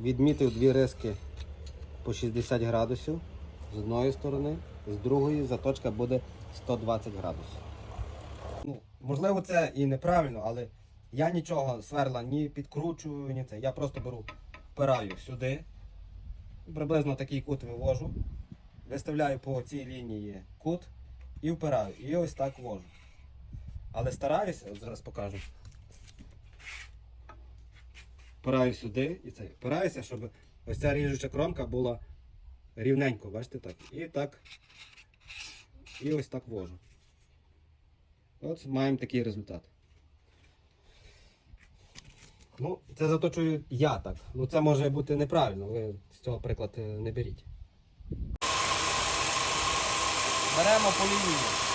відмітив дві риски по 60 градусів з одної сторони, з другої заточка буде 120 градусів. Ну, можливо, це і неправильно, але я нічого сверла ні підкручую, ні це. Я просто беру, впираю сюди, приблизно такий кут вивожу, виставляю по цій лінії кут і впираю. І ось так вожу. Але стараюся, зараз покажу. Впираю сюди і це. Впираюся, щоб ось ця ріжуча кромка була рівненько, бачите так. І так. І ось так вожу. От маємо такий результат. Ну, це заточую я так. Ну це може бути неправильно, ви з цього приклад е, не беріть. Беремо по лінії.